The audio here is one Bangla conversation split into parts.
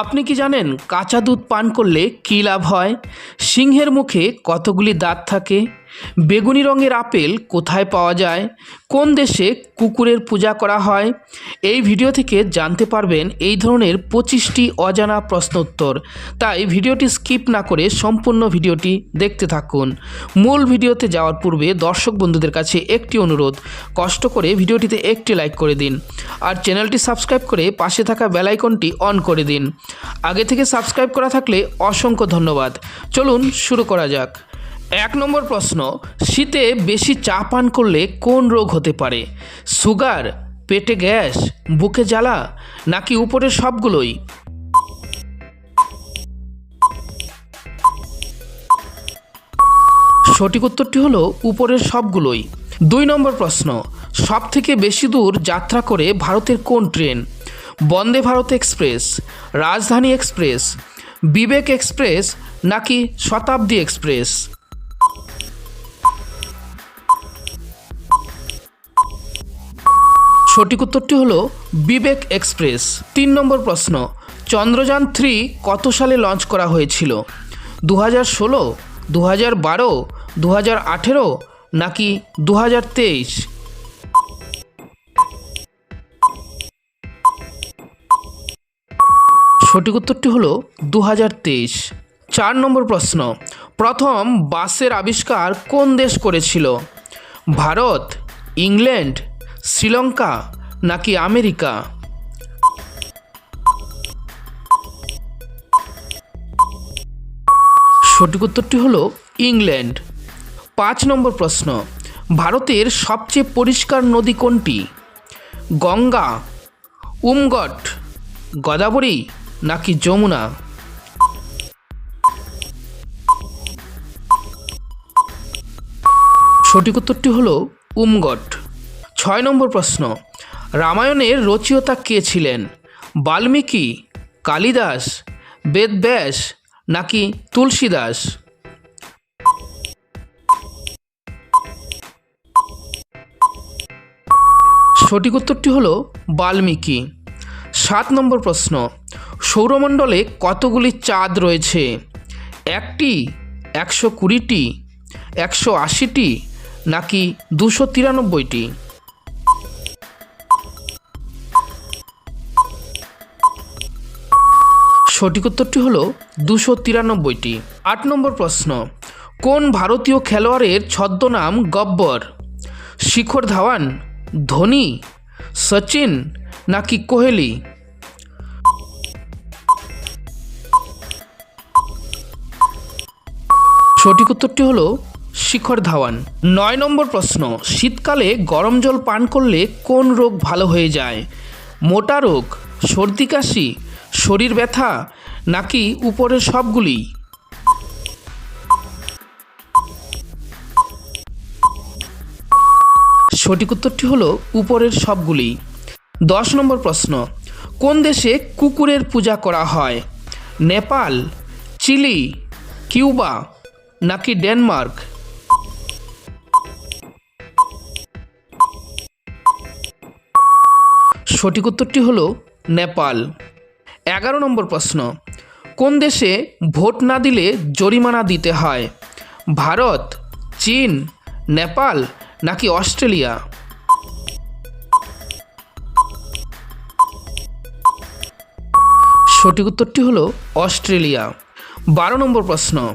আপনি কি জানেন কাঁচা দুধ পান করলে কী লাভ হয়? সিংহের মুখে কতগুলি দাঁত থাকে? বেগুনি রঙের আপেল কোথায় পাওয়া যায়? কোন দেশে কুকুরের পূজা করা হয়? এই ভিডিও থেকে জানতে পারবেন এই ধরনের পঁচিশটি অজানা প্রশ্নোত্তর। তাই ভিডিওটি স্কিপ না করে সম্পূর্ণ ভিডিওটি দেখতে থাকুন। মূল ভিডিওতে যাওয়ার পূর্বে দর্শক বন্ধুদের কাছে একটি অনুরোধ, কষ্ট করে ভিডিওটিতে একটি লাইক করে দিন আর চ্যানেলটি সাবস্ক্রাইব করে পাশে থাকা বেল আইকনটি অন করে দিন। আগে থেকে সাবস্ক্রাইব করা থাকলে অসংখ্য ধন্যবাদ। চলুন শুরু করা যাক। এক নম্বর প্রশ্ন, শীতে বেশি চা পান করলে কোন রোগ হতে পারে? সুগার, পেটে গ্যাস, বুকে জ্বালা, নাকি উপরের সবগুলোই? সঠিক উত্তরটি হলো উপরের সবগুলোই। দুই নম্বর প্রশ্ন সব থেকে বেশি দূর যাত্রা করে ভারতের কোন train? Vande Bharat express, Rajdhani express, Vivek express, নাকি শতাব্দী এক্সপ্রেস? সঠিক উত্তরটি হলো বিবেক এক্সপ্রেস। তিন নম্বর প্রশ্ন, চন্দ্রযান থ্রি কত সালে লঞ্চ করা হয়েছিল? দু হাজার ষোলো দু হাজার বারো দু হাজার আঠেরো নাকি দু হাজার তেইশ? সঠিক উত্তরটি হলো দু হাজার তেইশ। চার নম্বর প্রশ্ন, প্রথম বাসের আবিষ্কার কোন দেশ করেছিল? ভারত, ইংল্যান্ড শ্রীলঙ্কা নাকি আমেরিকা? সঠিক উত্তরটি হলো ইংল্যান্ড। পাঁচ নম্বর প্রশ্ন, ভারতের সবচেয়ে পরিষ্কার নদী কোনটি? গঙ্গা, উমগট, গদাবরী নাকি যমুনা? সঠিক উত্তরটি হলো উমগট। ছয় নম্বর প্রশ্ন, রামায়ণের রচয়িতা কে ছিলেন? বাল্মীকি, কালিদাস, বেদব্যাস নাকি তুলসীদাস? সঠিক উত্তরটি হলো বাল্মীকি। সাত নম্বর প্রশ্ন, সৌরমণ্ডলে কতগুলি চাঁদ রয়েছে? একটি একশো কুড়িটি, একশো আশিটি নাকি দুশো তিরানব্বইটি? সঠিক উত্তরটি হল দুশো তিরানব্বইটি। আট নম্বর প্রশ্ন, কোন ভারতীয় খেলোয়াড়ের ছদ্মনাম গব্বর? শিখর ধাওয়ান, ধোনি, সচিন নাকি কোহলি? সঠিক উত্তরটি হলো শিখর ধাওয়ান। নয় নম্বর প্রশ্ন, শীতকালে গরম জল পান করলে কোন রোগ ভালো হয়ে যায়? মোটা রোগ, সর্দি কাশি শরীর ব্যথা নাকি উপরের সবগুলি? সঠিক উত্তরটি হলো উপরের সবগুলি। দশ নম্বর প্রশ্ন, কোন দেশে কুকুরের পূজা করা হয়? নেপাল, চিলি, কিউবা নাকি ডেনমার্ক? সঠিক উত্তরটি হলো নেপাল। এগারো নম্বর প্রশ্ন, কোন দেশে ভোট না দিলে জরিমানা দিতে হয়? ভারত, চীন, নেপাল নাকি অস্ট্রেলিয়া? সঠিক উত্তরটি হলো অস্ট্রেলিয়া। বারো নম্বর প্রশ্ন,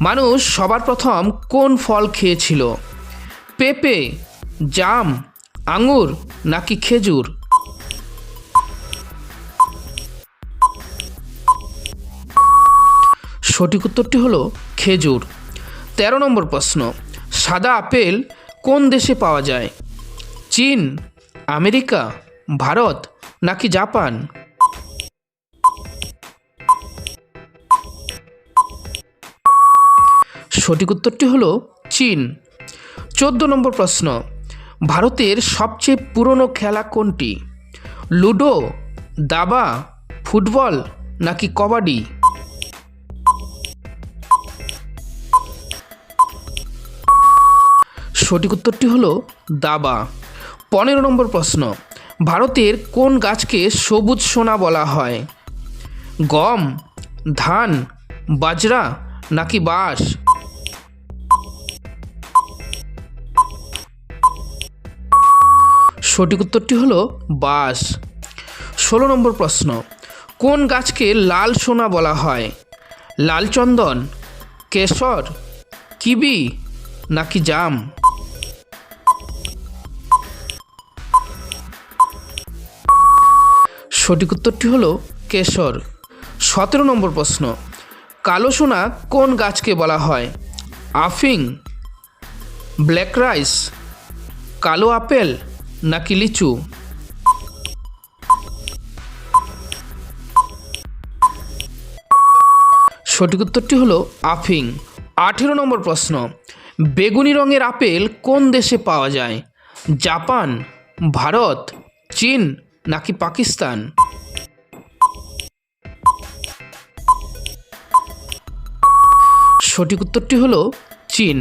মানুষ সবার প্রথম কোন ফল খেয়েছিল? পেঁপে, জাম, আঙুর নাকি খেজুর? সঠিক উত্তরটি হলো খেজুর। তেরো নম্বর প্রশ্ন, সাদা আপেল কোন দেশে পাওয়া যায়? চীন, আমেরিকা, ভারত নাকি জাপান? সঠিক উত্তরটি হলো চীন। চোদ্দ নম্বর প্রশ্ন, ভারতের সবচেয়ে পুরনো খেলা কোনটি? লুডো, দাবা, ফুটবল নাকি কবাডি? সঠিক উত্তরটি হলো দাবা। পনেরো নম্বর প্রশ্ন, ভারতের কোন গাছকে সবুজ সোনা বলা হয়? গম, ধান, বাজরা নাকি বাঁশ? সঠিক উত্তরটি হলো বাঁশ। ষোলো নম্বর প্রশ্ন, কোন গাছকে লাল সোনা বলা হয়? লাল চন্দন কেশর, কিবি নাকি জাম? সঠিক উত্তরটি হলো কেশর। সতেরো নম্বর প্রশ্ন, কালো সোনা কোন গাছকে বলা হয়? আফিং, ব্ল্যাক রাইস, কালো আপেল নাকি লিচু? সঠিক উত্তরটি হলো আফিং। আঠেরো নম্বর প্রশ্ন, বেগুনি রঙের আপেল কোন দেশে পাওয়া যায়? জাপান, ভারত, চীন নাকি পাকিস্তান? সঠিক উত্তরটি হলো চীন।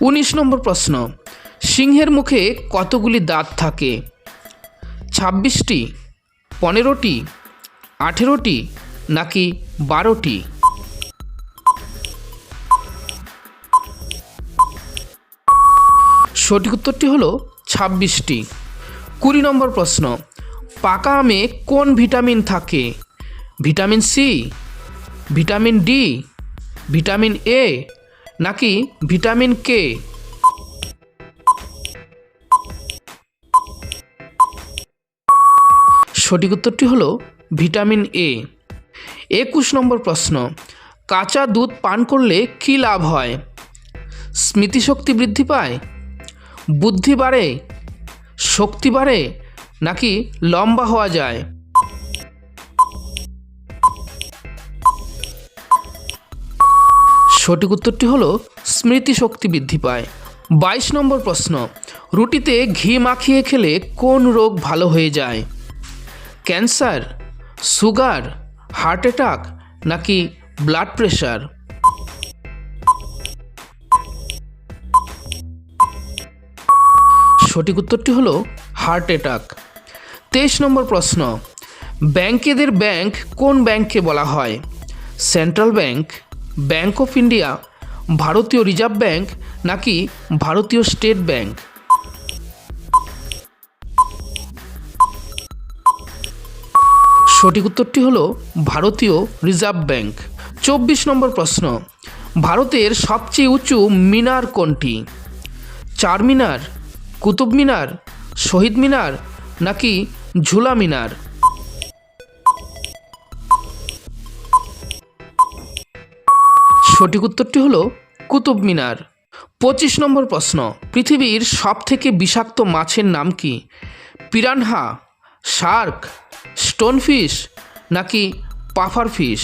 উনিশ নম্বর প্রশ্ন, সিংহের মুখে কতগুলি দাঁত থাকে? ছাব্বিশটি, পনেরোটি, আঠেরোটি নাকি বারোটি? সঠিক উত্তরটি হলো ছাব্বিশটি। কুড়ি নম্বর প্রশ্ন, পাকা আমে কোন ভিটামিন থাকে? Vitamin C, vitamin D, vitamin A, নাকি ভিটামিন কে? সঠিক উত্তরটি হলো ভিটামিন এ। একুশ নম্বর প্রশ্ন, কাঁচা দুধ পান করলে কী লাভ হয়? স্মৃতিশক্তি বৃদ্ধি পায়? বুদ্ধি বাড়ে? শক্তি বাড়ে নাকি লম্বা হওয়া যায়? সঠিক উত্তরটি হলো স্মৃতিশক্তি বৃদ্ধি পায়। বাইশ নম্বর প্রশ্ন, রুটিতে ঘি মাখিয়ে খেলে কোন রোগ ভালো হয়ে যায়? ক্যান্সার, সুগার, হার্ট অ্যাটাক নাকি ব্লাড প্রেশার? সঠিক উত্তরটি হলো হার্ট অ্যাটাক তেইশ নম্বর প্রশ্ন, ব্যাংকেদের ব্যাংক কোন ব্যাংককে বলা হয়? Central bank bank of India ভারতীয় রিজার্ভ ব্যাংক নাকি ভারতীয় স্টেট ব্যাংক সঠিক উত্তরটি হলো ভারতীয় রিজার্ভ ব্যাংক চব্বিশ নম্বর প্রশ্ন, ভারতের সবচেয়ে উঁচু মিনার কোনটি? চার মিনার কুতুব মিনার, শহীদ মিনার নাকি ঝুলা মিনার? সঠিক উত্তরটি হলো কুতুব মিনার। পঁচিশ নম্বর প্রশ্ন, পৃথিবীর সবথেকে বিষাক্ত মাছের নাম কি? পিরানহা, শার্ক, স্টোনফিশ নাকি পাফার ফিশ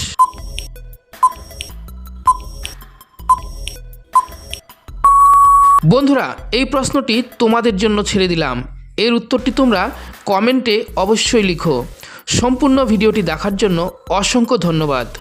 বন্ধুরা, এই প্রশ্নটি তোমাদের জন্য ছেড়ে দিলাম। এর উত্তরটি তোমরা কমেন্টে অবশ্যই লিখো। সম্পূর্ণ ভিডিওটি দেখার জন্য অসংখ্য ধন্যবাদ।